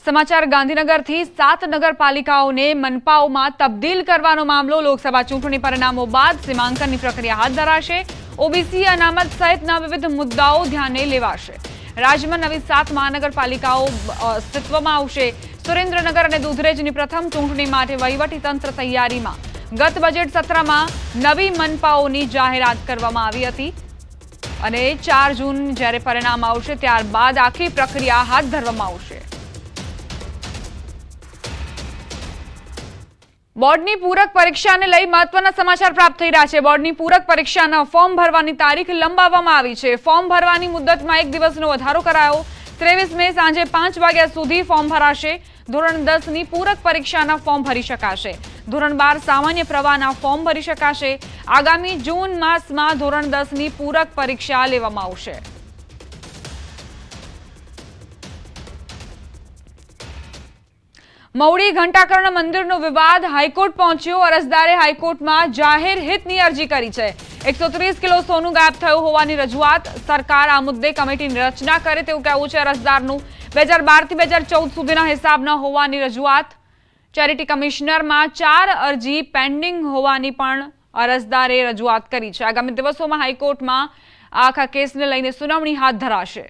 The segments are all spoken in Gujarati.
સમાચાર ગાંધીનગરથી સાત નગરપાલિકાઓને મનપાઓમાં તબદીલ કરવાનો મામલો. લોકસભા ચૂંટણી પરિણામો બાદ સીમાંકનની પ્રક્રિયા હાથ ધરાશે. ઓબીસી અનામત સહિતના વિવિધ મુદ્દાઓ ધ્યાને લેવાશે. રાજ્યમાં નવી સાત મહાનગરપાલિકાઓ અસ્તિત્વમાં આવશે. સુરેન્દ્રનગર અને દુધરેજની પ્રથમ ચૂંટણી માટે વહીવટીતંત્ર તૈયારીમાં. ગત બજેટ સત્રમાં નવી મનપાઓની જાહેરાત કરવામાં આવી હતી. અને ચાર જૂન જ્યારે પરિણામ આવશે, ત્યારબાદ આખી પ્રક્રિયા હાથ ધરવામાં આવશે. બોર્ડની પૂરક પરીક્ષાને લઈ મહત્વના સમાચાર પ્રાપ્ત થઈ રહ્યા છે. બોર્ડની પૂરક પરીક્ષાના ફોર્મ ભરવાની તારીખ લંબાવવામાં આવી છે. ફોર્મ ભરવાની મુદતમાં એક દિવસનો વધારો કરાયો. ત્રેવીસ મે સાંજે પાંચ વાગ્યા સુધી ફોર્મ ભરાશે. ધોરણ દસની પૂરક પરીક્ષાના ફોર્મ ભરી શકાશે. ધોરણ બાર સામાન્ય પ્રવાહના ફોર્મ ભરી શકાશે. આગામી જૂન માસમાં ધોરણ દસની પૂરક પરીક્ષા લેવામાં આવશે. મવડી ઘંટાકર્ણ મંદિરનો વિવાદ હાઈકોર્ટ પહોંચ્યો. અરજદારે હાઈકોર્ટમાં જાહેર હિતની અરજી કરી છે. એકસો કિલો સોનું ગાયબ થયું હોવાની રજૂઆત સરકાર આ મુદ્દે કમિટીની રચના કરે તેવું કહેવું છે અરજદારનું. બે હજાર બારથી બે હજાર ચૌદ સુધીના હિસાબ ન હોવાની રજૂઆત. ચેરિટી કમિશનરમાં ચાર અરજી પેન્ડિંગ હોવાની પણ અરજદારે રજૂઆત કરી છે. આગામી દિવસોમાં હાઈકોર્ટમાં આખા કેસને લઈને સુનાવણી હાથ ધરાશે.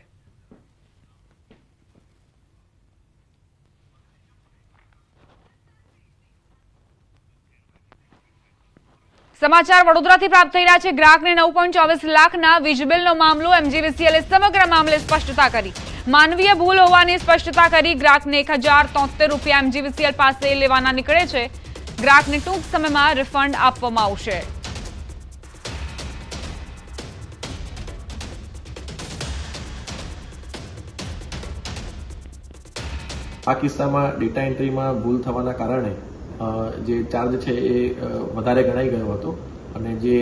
સમાચાર વડોદરાથી પ્રાપ્ત થઈ રહ્યા છે. ગ્રાહકને નવ પોઈન્ટ ચોવીસ લાખના વીજ મામલો એમજીવીસીએલે સમગ્ર મામલે સ્પષ્ટતા કરી. માનવીય ભૂલ હોવાની સ્પષ્ટતા કરી ગ્રાહકને એક રૂપિયા એમજીવીસીએલ પાસે લેવાના નીકળે છે. ગ્રાહકને ટૂંક સમયમાં રિફંડ આપવામાં આવશે. આ કિસ્સામાં ડેટા એન્ટ્રીમાં ભૂલ થવાના કારણે જે ચાર્જ છે એ વધારે ગણાઈ ગયો હતો. અને જે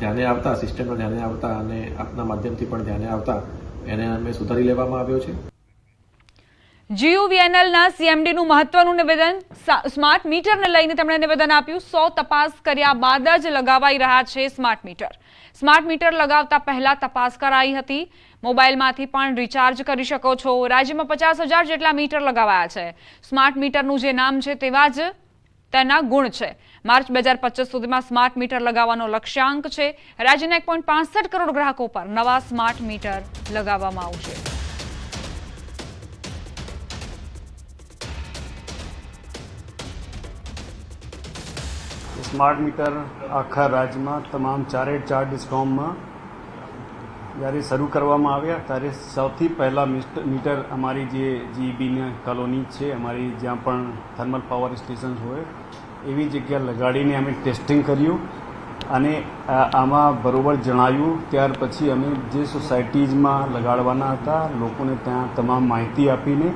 ધ્યાને આવતા સિસ્ટમમાં ધ્યાને આવતા અને આપના માધ્યમથી પણ ધ્યાને આવતા, એને અમે સુધારી લેવામાં આવ્યો છે. જીયુવીએનએલના સીએમડીનું મહત્વનું નિવેદન સ્માર્ટ મીટરને લઈને તેમણે નિવેદન આપ્યું, સો તપાસ કર્યા બાદ જ લગાવાઈ રહ્યા છે સ્માર્ટ મીટર. સ્માર્ટ મીટર લગાવતા પહેલા તપાસ કરાઈ હતી. મોબાઈલમાંથી પણ રિચાર્જ કરી શકો છો. રાજ્યમાં પચાસ જેટલા મીટર લગાવાયા છે. સ્માર્ટ મીટરનું જે નામ છે તેવા જ તેના ગુણ છે. માર્ચ બે હજાર પચીસ સુધીમાં સ્માર્ટ મીટર લગાવવાનો લક્ષ્યાંક છે. રાજ્યના એક પોઈન્ટ પાંસઠ કરોડ ગ્રાહકો પર નવા સ્માર્ટ મીટર લગાવવામાં આવશે. સ્માર્ટ મીટર આખા રાજ્યમાં તમામ ચારે ચાર ડિસ્કોમમાં જ્યારે શરૂ કરવામાં આવ્યા, ત્યારે સૌથી પહેલાં મીટર અમારી જે જીબીની કોલોની છે, અમારી જ્યાં પણ થર્મલ પાવર સ્ટેશન હોય, એવી જગ્યા લગાડીને અમે ટેસ્ટિંગ કર્યું અને આમાં બરોબર જણાયું. ત્યાર પછી અમે જે સોસાયટીઝમાં લગાડવાના હતા, લોકોને ત્યાં તમામ માહિતી આપીને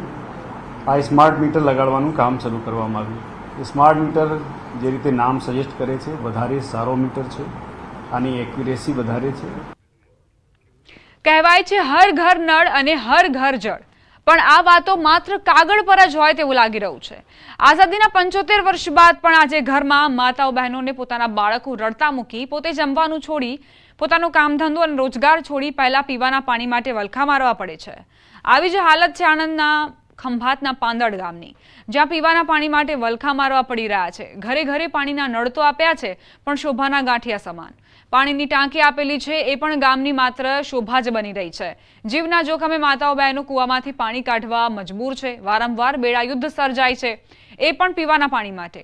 આ સ્માર્ટ મીટર લગાડવાનું કામ શરૂ કરવામાં આવ્યું. સ્માર્ટ મીટર જે રીતે નામ સજેસ્ટ કરે છે, વધારે સારો મીટર છે આની એક્યુરેસી વધારે છે. કહેવાય છે હર ઘર નળ અને હર ઘર જળ. પણ આ વાતો માત્ર કાગળ પર જ હોય તેવું લાગી રહ્યું છે. આઝાદીના પંચોતેર વર્ષ બાદ પણ આજે ઘરમાં માતાઓ બહેનોને પોતાના બાળકો રડતા મૂકી પોતે જમવાનું છોડી, પોતાનું કામ ધંધો અને રોજગાર છોડી પહેલાં પીવાના પાણી માટે વલખા મારવા પડે છે. આવી જ હાલત છે આણંદના ખંભાતના પાંદડ ગામની, જ્યાં પીવાના પાણી માટે વલખા મારવા પડી રહ્યા છે. ઘરે ઘરે પાણીના નળ તો આપ્યા છે, પણ શોભાના ગાંઠિયા સમાન. પાણીની ટાંકી આપેલી છે, એ પણ ગામની માત્ર શોભા જ બની રહી છે. જીવના જોખમે માતાઓ બહેનો કૂવામાંથી પાણી કાઢવા મજબૂર છે, વારંવાર બેડા યુદ્ધ સર્જાય છે, એ પણ પીવાના પાણી માટે.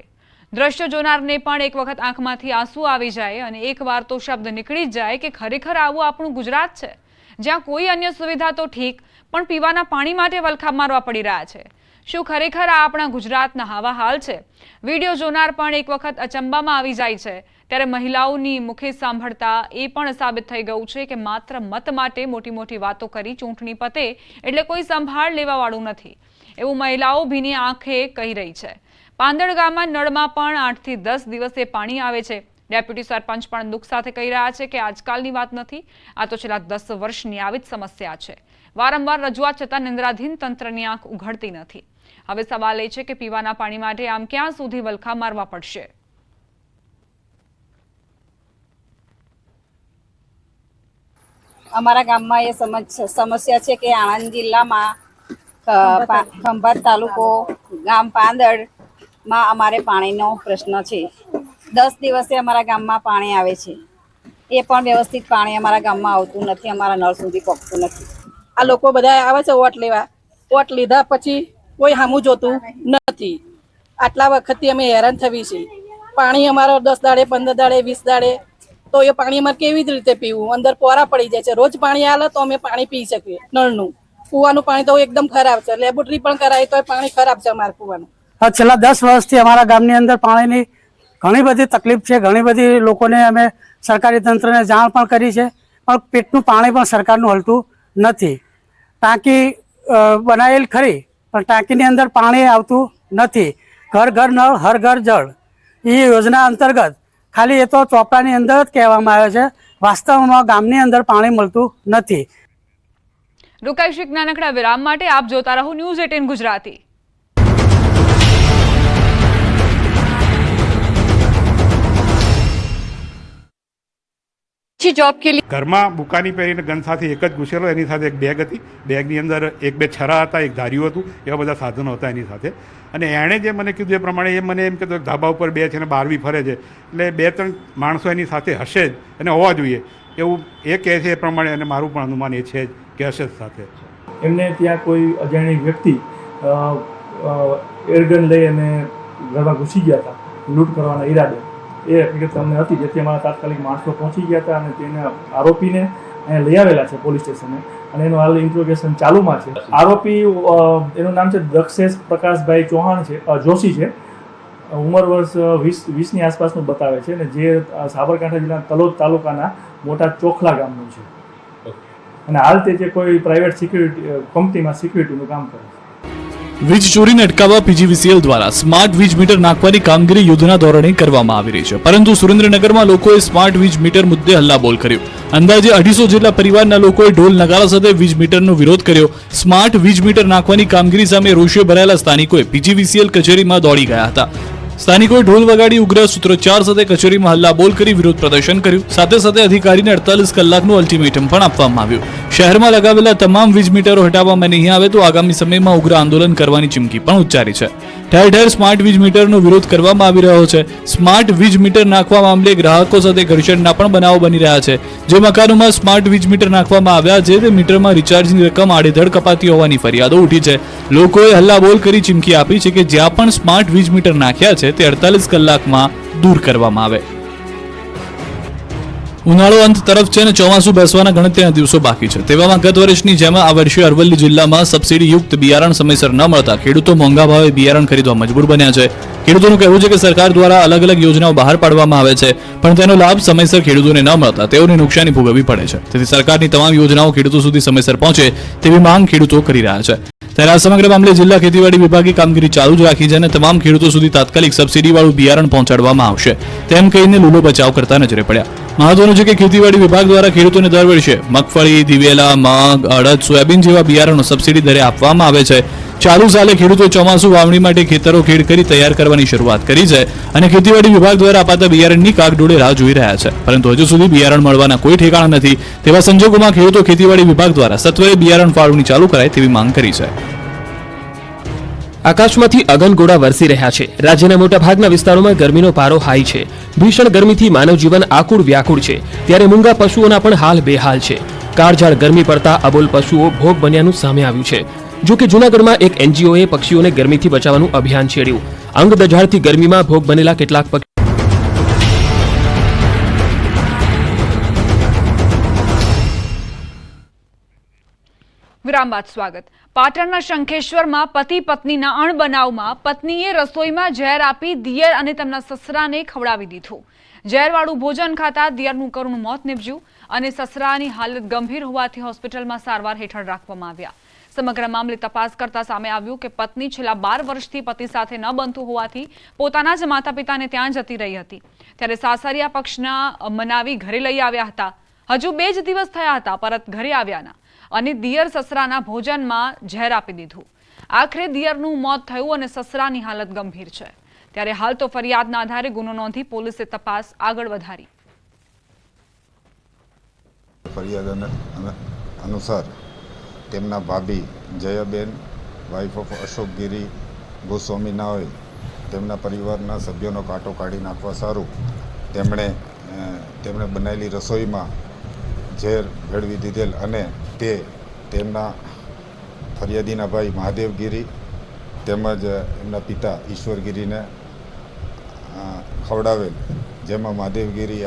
દ્રશ્ય જોનારને પણ એક વખત આંખમાંથી આંસુ આવી જાય અને એકવાર તો શબ્દ નીકળી જ જાય કે ખરેખર આવું આપણું ગુજરાત છે. જ્યાં કોઈ અન્ય સુવિધા તો ઠીક, પણ પીવાના પાણી માટે વલખા મારવા પડી રહ્યા છે. શું ખરેખર આ આપણા ગુજરાતના હાવા હાલ છે? વીડિયો જોનાર પણ એક વખત અચંબામાં આવી જાય છે. ત્યારે મહિલાઓની મુખે સાંભળતા એ પણ સાબિત થઈ ગયું છે કે માત્ર મત માટે મોટી મોટી વાતો કરી ચૂંટણી પતે એટલે કોઈ સંભાળ લેવાવાળું નથી. એવું મહિલાઓ ભીની આંખે કહી રહી છે. પાંદડ ગામમાં નળમાં પણ આઠથી દસ દિવસે પાણી આવે છે. ડેપ્યુટી સરપંચ પણ દુઃખ સાથે કહી રહ્યા છે કે આજકાલની વાત નથી. આ તો છેલ્લા દસ વર્ષની આવી સમસ્યા છે. વારંવાર રજૂઆત છતાં નિંદ્રાધીન તંત્રની આંખ ઉઘડતી નથી. હવે સવાલ એ છે કે પીવાના પાણી માટે આમ ક્યાં સુધી વલખા મારવા પડશે? અમારા ગામમાં એ સમજ, સમસ્યા છે કે આણંદ જિલ્લામાં ખંભાત તાલુકો, ગામ પાંદડમાં અમારે પાણીનો પ્રશ્ન છે. દસ દિવસે અમારા ગામમાં પાણી આવે છે. એ પણ વ્યવસ્થિત પાણી અમારા ગામમાં આવતું નથી, અમારા નળ સુધી પહોંચતું નથી. આ લોકો બધા આવે છે વોટ લેવા. વોટ લીધા પછી કોઈ સામું જોતું નથી. આટલા વખતથી અમે હેરાન થવી છે. પાણી અમારો દસ દાડે, પંદર દાડે, વીસ દાડે તો એ પાણી અમારે કેવી રીતે પીવું? અંદર પોરા પડી જાય છે. રોજ પાણી આવે તો અમે પાણી પી શકીએ, નળનું. કૂવાનું પાણી તો એકદમ ખરાબ છે. લેબોરેટરી પણ કરાય તો પાણી ખરાબ છે અમારે કૂવાનું. છેલ્લા દસ વર્ષથી અમારા ગામની અંદર પાણીની ઘણી બધી તકલીફ છે. ઘણી બધી લોકોને અમે સરકારી તંત્રને જાણ પણ કરી છે. પણ પેટનું પાણી પણ સરકારનું હલતું નથી. ટાંકી બનાવેલ ખરી, પણ ટાંકીની અંદર પાણી આવતું નથી. ઘર ઘર નળ, હર ઘર જળ. એ યોજના અંતર્ગત ખાલી એ તો ચોપડાની અંદર જ કહેવામાં આવે છે. વાસ્તવમાં ગામની અંદર પાણી મળતું નથી. રોકાઈશું નાનકડા વિરામ માટે આપ જોતા રહો ન્યૂઝ એટીન ગુજરાતી. अच्छी जॉब के लिए ઘરમાં બુકાની પહેરીને ગન સાથે એક જ ઘૂસેલો એની સાથે એક બેગ હતી બેગની અંદર એક બે છરા હતા એક ધાર્યું હતું એવા બધા સાધનો હતા એની સાથે અને એણે જે મને કીધું એ પ્રમાણે એ મને એમ કીધું કે ધાબા ઉપર બે છે ને બારવી ફરે છે એટલે બે ત્રણ માણસો એની સાથે હશે જ અને હોવા જોઈએ એવું એ કહે છે એ પ્રમાણે અને મારું પણ અનુમાન એ છે જ કે હશે જ સાથે એમને ત્યાં કોઈ અજાણી વ્યક્તિ અ, અ, એરગન લઈ અને ઘરમાં ઘૂસી ગયા હતા લૂંટ કરવાના ઈરાદે એ હકીકત અમને હતી જેથી અમારા તાત્કાલિક માણસો પહોંચી ગયા હતા અને તેને આરોપીને અહીંયા લઈ આવેલા છે પોલીસ સ્ટેશને. અને એનું હાલ ઇન્ટ્રોગેશન ચાલુમાં છે. આરોપી એનું નામ છે દક્ષેશ પ્રકાશભાઈ ચૌહાણ છે જોશી છે. ઉંમર વર્ષ વીસ વીસની આસપાસનું બતાવે છે અને જે સાબરકાંઠા જિલ્લાના તલોદ તાલુકાના મોટા ચોખલા ગામનું છે. અને હાલ તે જે કોઈ પ્રાઇવેટ સિક્યુરિટી કંપનીમાં સિક્યુરિટીનું કામ કરે છે. વીજ ચોરીને અટકાવવા પીજીવીસીએલ દ્વારા સ્માર્ટ વીજ મીટર નાખવાની કામગીરી યુદ્ધના ધોરણે કરવામાં આવી રહી છે. પરંતુ સુરેન્દ્રનગરમાં લોકોએ સ્માર્ટ વીજ મીટર મુદ્દે હલ્લાબોલ કર્યો. અંદાજે અઢીસો જેટલા પરિવારના લોકોએ ઢોલ નગારા સાથે વીજ મીટરનો વિરોધ કર્યો. સ્માર્ટ વીજ મીટર નાખવાની કામગીરી સામે રોષે ભરાયેલા સ્થાનિકોએ પીજીવીસીએલ કચેરીમાં દોડી ગયા હતા. સ્થાનિકોએ ઢોલ વગાડી ઉગ્ર સૂત્રોચ્ચાર સાથે કચેરીમાં હલ્લાબોલ કરી વિરોધ પ્રદર્શન કર્યું. સાથે સાથે અધિકારીને અડતાલીસ કલાકનું અલ્ટિમેટમ પણ આપવામાં આવ્યું. શહેરમાં લગાવેલા તમામ વીજ મીટરો હટાવવામાં નહીં આવે તો આગામી સમયમાં ઉગ્ર આંદોલન કરવાની ચીમકી પણ ઉચ્ચારી છે. ઠેર ઠેર સ્માર્ટ વીજ મીટરનો વિરોધ કરવામાં આવી રહ્યો છે. સ્માર્ટ વીજ મીટર નાખવા મામલે ગ્રાહકો સાથે ઘર્ષણના પણ બનાવો બની રહ્યા છે. જે મકાનોમાં સ્માર્ટ વીજ મીટર નાખવામાં આવ્યા છે, તે મીટરમાં રિચાર્જની રકમ આડેધડ કપાતી હોવાની ફરિયાદો ઉઠી છે. લોકોએ હલ્લાબોલ કરી ચીમકી આપી છે કે જ્યાં પણ સ્માર્ટ વીજ મીટર નાખ્યા છે, તે અડતાલીસ કલાકમાં દૂર કરવામાં આવે. ઉનાળો અંત તરફ છે અને ચોમાસું બેસવાના ગણતરીના દિવસો બાકી છે. તેવામાં ગત વર્ષની જેમ આ વર્ષે અરવલ્લી જિલ્લામાં સબસિડીયુક્ત બિયારણ સમયસર ન મળતા ખેડૂતો મોંઘા ભાવે બિયારણ ખરીદવા મજબૂર બન્યા છે. ખેડૂતોનું કહેવું છે કે સરકાર દ્વારા અલગ અલગ યોજનાઓ બહાર પાડવામાં આવે છે, પણ તેનો લાભ સમયસર ખેડૂતોને ન મળતા, તેઓને નુકસાની ભોગવવી પડે છે. તેથી સરકારની તમામ યોજનાઓ ખેડૂતો સુધી સમયસર પહોંચે તેવી માંગ ખેડૂતો કરી રહ્યા છે. ત્યારે આ સમગ્ર મામલે જિલ્લા ખેતીવાડી વિભાગે કામગીરી ચાલુ જ રાખી છે અને તમામ ખેડૂતો સુધી તાત્કાલિક સબસિડીવાળું બિયારણ પહોંચાડવામાં આવશે. તેમ કહીને લૂલો બચાવ કરતા નજરે પડ્યા. મહત્વનું છે કે ખેતીવાડી વિભાગ દ્વારા ખેડૂતોને દર વર્ષે મગફળી, દિવેલા, મગ, અડદ, સોયાબીન જેવા બિયારણો સબસિડી દરે આપવામાં આવે છે. ચાલુ સાલે ખેડૂતો ચોમાસુ વાવણી માટે ખેતરો ખેડ કરી તૈયાર કરવાની શરૂઆત કરી છે અને ખેતીવાડી વિભાગ દ્વારા અપાતા બિયારણની કાગડોળે રાહ જોઈ રહ્યા છે. પરંતુ હજુ સુધી બિયારણ મળવાના કોઈ ઠેકાણા નથી તેવા સંજોગોમાં ખેડૂતો ખેતીવાડી વિભાગ દ્વારા સત્વરે બિયારણ ફાળવણી ચાલુ કરાય તેવી માંગ કરી છે. આકાશમાંથી અગનગોળા વરસી રહ્યા છે. રાજ્યના મોટાભાગના વિસ્તારોમાં ગરમીનો પારો હાઈ છે. ભીષણ ગરમીથી માનવ જીવન આકુળ વ્યાકુળ છે. ત્યારે મૂંગા પશુઓના પણ હાલ બેહાલ છે. કાળઝાળ ગરમી પડતા અબોલ પશુઓ ભોગ બન્યાનું સામે આવ્યું છે. જો કે જૂનાગઢમાં એક એનજીઓએ પક્ષીઓને ગરમીથી બચાવવાનું અભિયાન છેડ્યું. અંગ દજાડથી ગરમીમાં ભોગ બનેલા કેટલાક પક્ષી વિરામ બાદ સ્વાગત. પાટણના શંખેશ્વરમાં પતિ પત્નીના અણબનાવમાં પત્નીએ રસોઈમાં ઝેર આપી દિયર અને તેમના સસરાને ખવડાવી દીધું. ઝેરવાળું ભોજન ખાતા દિયરનું કરુણ મોત નીપજ્યું અને સસરાની હાલત ગંભીર હોવાથી હોસ્પિટલમાં સારવાર હેઠળ રાખવામાં આવ્યા. સમગ્ર મામલે તપાસ કરતા સામે આવ્યું કે પત્ની છેલ્લા બાર વર્ષથી પતિ સાથે ન બનતું હોવાથી પોતાના જ માતા પિતાને ત્યાં જતી રહી હતી. ત્યારે સાસરિયા પક્ષના મનાવી ઘરે લઈ આવ્યા હતા. હજુ બે જ દિવસ થયા હતા પરત ઘરે આવ્યાના અને દિયર સસરાના ભોજનમાં ઝેર આપી દીધું. આખરે દિયરનું મોત થયું અને સસરાની હાલત ગંભીર છે. ત્યારે હાલ તો ફરિયાદના આધારે ગુનો નોંધી પોલીસે તપાસ આગળ વધારી. ફરિયાદ અન- અન- અનુસાર તેમના ભાભી જયાબેન વાઇફ ઓફ અશોક ગીરી, ગોસ્વામી ના હોય તેમના પરિવારના સભ્યોનો કાંટો કાઢી નાખવા સારું. તેમણે તેમણે બનાવેલી રસોઈમાં ઝેર ભેળવી દીધેલ અને તે તેમના ફરિયાદીના ભાઈ મહાદેવગીરી તેમજ એમના પિતા ઈશ્વરગીરીને ખવડાવેલ. જેમાં મહાદેવગીરી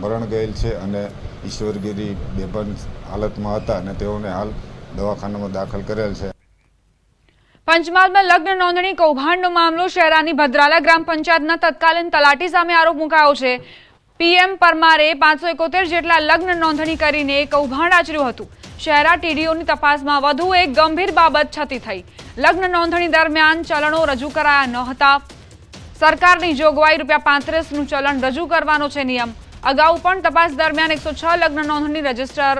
મરણ ગયેલ છે અને ઈશ્વરગીરી બેભાન હાલતમાં હતા અને તેઓને હાલ દવાખાનામાં દાખલ કરેલ છે. પંચમહાલમાં લગ્ન નોંધણી કૌભાંડનો મામલો શહેરાની ભદ્રાલા ગ્રામ પંચાયતના તત્કાલીન તલાટી સામે આરોપ મુકાયો છે. પીએમ પરમારે પાંચસો એકોતેર જેટલા લગ્ન નોંધણી કરીને કૌભાંડ આચર્યું હતું. શહેરા ટીડીઓની તપાસમાં વધુ એક ગંભીર બાબત છતી થઈ. લગ્ન નોંધણી દરમિયાન ચલણો રજૂ કરાયા ન હતા. સરકારની જોગવાઈ રૂપિયા પાંત્રીસનું ચલણ રજૂ કરવાનો છે નિયમ. અગાઉ પણ તપાસ દરમિયાન એકસો લગ્ન નોંધણી રજિસ્ટર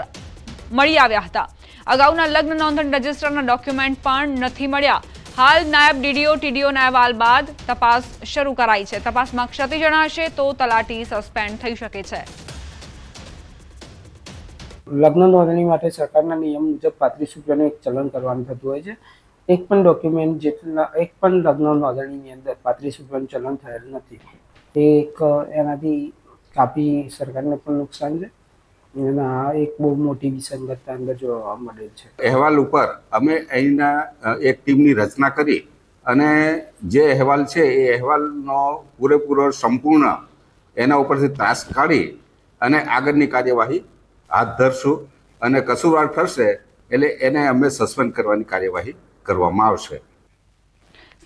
મળી આવ્યા હતા. અગાઉના લગ્ન નોંધણ રજિસ્ટરના ડોક્યુમેન્ટ પણ નથી મળ્યા. હાલ નાયબ ડીડીઓ ટીડીઓના અહેવાલ બાદ તપાસ શરૂ કરાઈ છે. તપાસમાં ક્ષતિ જણાશે તો તલાટી સસ્પેન્ડ થઈ શકે છે. લગ્ન નોંધણી માટે સરકારના નિયમ મુજબ પાંત્રીસ રૂપિયાનું એક ચલણ કરવાનું થતું હોય છે. એક પણ ડોક્યુમેન્ટ જેટલા એક પણ લગ્ન નોંધણીની અંદર પાંત્રીસ રૂપિયાનું ચલણ થયેલ નથી. એક એનાથી કાપી સરકારને પણ નુકસાન છે. આ એક બહુ મોટી વિસંગતતા અંદર જોવા મળેલ છે. અહેવાલ ઉપર અમે અહીંના એક ટીમની રચના કરી અને જે અહેવાલ છે એ અહેવાલનો પૂરેપૂરો સંપૂર્ણ એના ઉપરથી ત્રાસ કાઢી અને આગળની કાર્યવાહી હાથ ધરશું અને કસૂરવાર ઠરશે એટલે એને અમે સસ્પેન્ડ કરવાની કાર્યવાહી કરવામાં આવશે.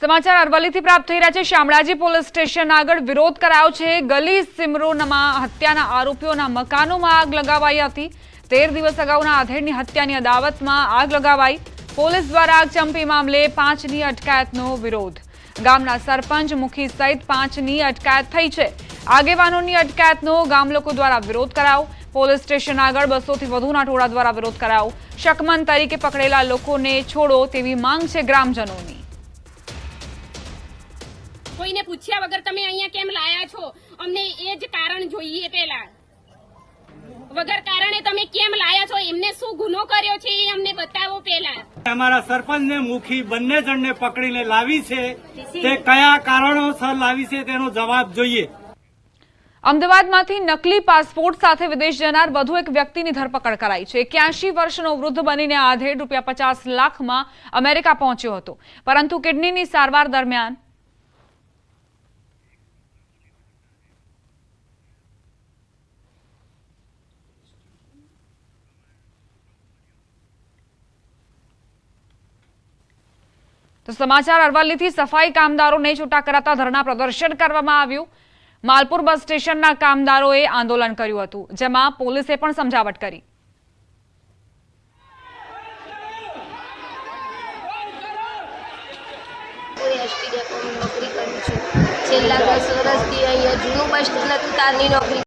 સમાચાર અરવલ્લીથી પ્રાપ્ત થઈ રહ્યા છે. શામળાજી પોલીસ સ્ટેશન આગળ વિરોધ કરાયો છે. ગલી સિમરોનમાં હત્યાના આરોપીઓના મકાનોમાં આગ લગાવાઈ હતી. તેર દિવસ અગાઉના આધેડની હત્યાની અદાવતમાં આગ લગાવાઈ. પોલીસ દ્વારા આગ ચંપી મામલે પાંચની અટકાયતનો વિરોધ. ગામના સરપંચ મુખી સહિત પાંચની અટકાયત થઈ છે. આગેવાનોની અટકાયતનો ગામ લોકો દ્વારા વિરોધ કરાયો. પોલીસ સ્ટેશન આગળ બસોથી વધુના ટોળા દ્વારા વિરોધ કરાયો. શકમન તરીકે પકડેલા લોકોને છોડો તેવી માંગ છે ગ્રામજનોની. કોઈને પૂછ્યા વગર તમે અહીંયા કેમ લાયા છો? અમને એ જ કારણ જોઈએ પેલા વગર કારણે તમે કેમ લાયા છો? એમને શું ગુનો કર્યો છે એ અમને બતાવો પેલા અમારા સરપંચ ને મુખી બંને જણને પકડીને લાવી છે. તે કયા કારણોસર લાવી છે તેનો જવાબ જોઈએ. અમદાવાદમાંથી નકલી પાસપોર્ટ સાથે વિદેશ જનાર વધુ એક વ્યક્તિની ધરપકડ કરાઈ છે. એક્યાસી વર્ષનો વૃદ્ધ બનીને આધેડ રૂપિયા પચાસ લાખમાં અમેરિકા પહોંચ્યો હતો. પરંતુ કિડનીની સારવાર દરમિયાન તો સમાચાર અરવલ્લીથી સફાઈ કામદારોને છૂટા કરાતા ધરણા પ્રદર્શન કરવામાં આવ્યું. માલપુર બસ સ્ટેશનના કામદારોએ આંદોલન કર્યું હતું, જેમાં પોલીસે પણ સમજાવટ કરી. છેલ્લા દસ વર્ષથી અહીંયા જૂનું બસ સ્ટેન્ડ હતું તારની નોકરી